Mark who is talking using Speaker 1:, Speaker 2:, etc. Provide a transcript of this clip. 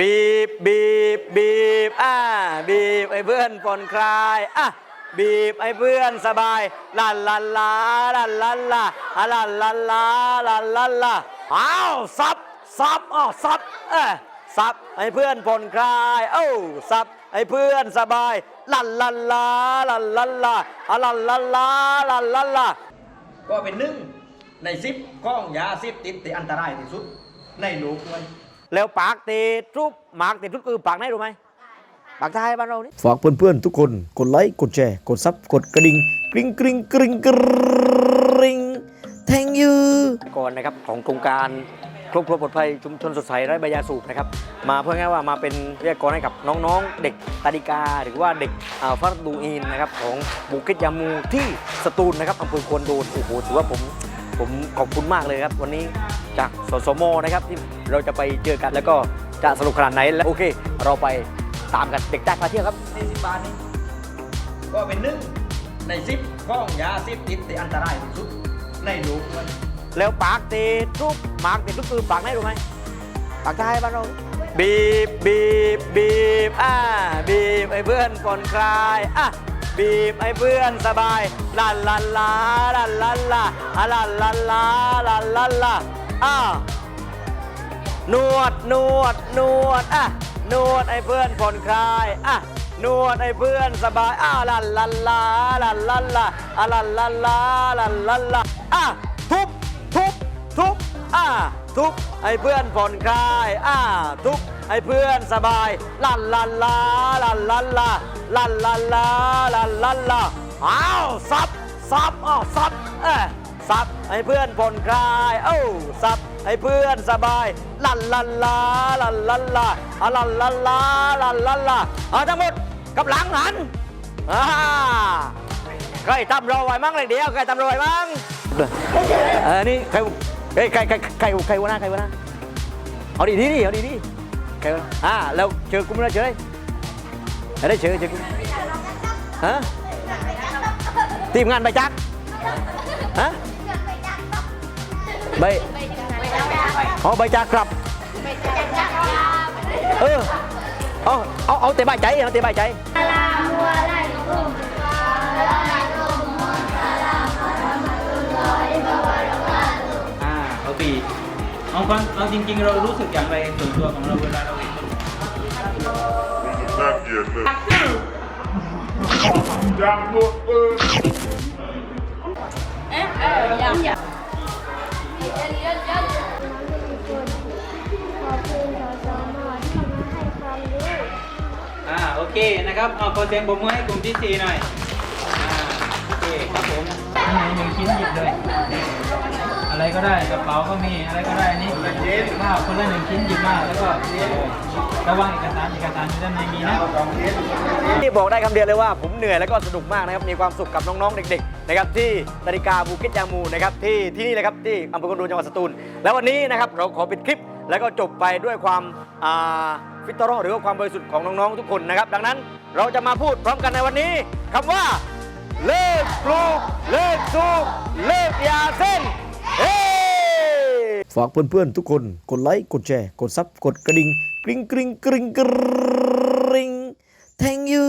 Speaker 1: บีบบีบบีบอ่าบีบไอ้เพื่อนผ่อนคลายอะบีบไอ้เพื่อนสบายลันลันลาลันลันลาอะลันลันลาลันลันลาอ้าวซับซับอ้าวซับเออซับไอ้เพื่อนผ่อนคลายเอ้าซับไอ้เพื่อนสบายลันลันลาลันลันลาอะลันลันลาลันลันลาก็เป็นหนึ่งในสิบข้องยาสิบติดที่อันตรายที่สุดในโลกเลย แล้วปากติดทุบหมากติดทุบคือปากไหนรู้ไหมปากท้ายบ้านเรานี่
Speaker 2: ฝากเพื่อนๆทุกคนกดไลค์กดแชร์กดซับกดกระดิ่งกริ๊งกริ๊งกริ๊งกริ๊ง thank you
Speaker 1: ก่อนนะครับของโครงการครอบครัวปลอดภัยชุมชนสดใสไร้ใบยาสูบนะครับมาเพื่อง่ายว่ามาเป็นวิทยากรให้กับน้องๆ เด็กตาดิกา หรือว่าเด็กอ่าฟัรดูอีนนะครับของบุกิจยามูที่สตูลนะครับอำเภอควนโดนโอ้โหถือว่าผมผมขอบคุณมากเลยครับ วันนี้ จากสสมนะครับที่เราจะไปเจอกันแล้วก็จะสนุกขนาดไหนแล้วโอเค เราไปตามกันเด็กแจ๊กพาเที่ยวครับในสิบบาทนี้ก็เป็นหนึ่งในสิบข้องยาสิบติดที่อันตรายที่สุดในโลกเลยแล้วปากติดทุบหมากติดทุบคือปากไหนรู้ไหมปากท้ายบ้านเราบีบบีบบีบอ่าบีบไอ้เพื่อนผ่อนคลายอะบีบไอ้เพื่อนสบายลันลันลาลันลันลาอะลันลันลาลันลันลา อ่านวดนวดนวดอะนวดไอ้เพื่อนผ่อนคลายอะนวดไอ้เพื่อนสบายอะลันลันลาลันลันลาอะลันลันลาลันลันลาอะทุบทุบทุบอะทุบไอ้เพื่อนผ่อนคลายอะทุบไอ้เพื่อนสบายลันลันลาลันลันลาลันลันลาลันลันลาอ้าวซับซับอ้าวซับเอ้ ซับให้เพื่อนผ่อนคลายเอ้าซับให้เพื่อนสบายลันลันลาลันลันลาอะลันลันลาลันลันลาเอาทั้งหมดกับหลังหันอ่าใครทำรอไว้มั่งเลยเดียวใครทำรอไว้มั่งเออนี่ใครเฮ้ยใครใครใครใครวะหน้าใครวะหน้าเอาดีดีดิเอาดีดีใครวะอ่าแล้วเจอกุ้มแล้เจอเลยได้เจอเจอกุ้มฮะทีมงานใบจักฮะ ใบอ๋อใบจากครับเออเอาเอาเอาแต่ใบใจเอาแต่ใบใจ
Speaker 3: อ่าเอาปีเอาความเอาจริง ๆ เรารู้สึกอย่างไรส่วนตัวของเราเวลาเราเห็นคน
Speaker 4: น่าเกลียดเลยยางรถเออ
Speaker 5: ข
Speaker 3: เคนะครับเอาขอเสียงปรบมือให้กลุ่มที่สี่หน่อยอ่าโอเคครับผมอันไหนหนึ่งชิ้นหยิบเลย อะไรก็ได้กระเป๋าก็มีอะไรก็ได้นี่ข้าวคนละหนึ่งชิ้นหยิบมาแล้วก็ระวังเอกสารเอกสารอยู่ด้านในมีนะ
Speaker 1: ที่บอกได้คำเดียวเลยว่าผมเหนื่อยแล้วก็สนุกมากนะครับมีความสุขกับน้องๆเด็กๆนะครับที่นาฬิกาบูเก็ตยามูนะครับที่ที่นี่เลยครับที่อำเภอกุนดูจังหวัดสตูลแล้ววันนี้นะครับเราขอปิดคลิป แล้วก็จบไปด้วยความฟิตเตอร์หรือว่าความบริสุทธิ์ของน้องๆทุกคนนะครับ ดังนั้นเราจะมาพูดพร้อมกันในวันนี้คำว่า เลิกปลูกเลิกสูบเลิกยาเส้นเฮ้
Speaker 2: ฝากเพื่อนๆทุกคนกดไลค์กดแชร์ กดซับกดกระดิ่งกริ๊งกริ๊งกริ๊งกริ๊ง thank you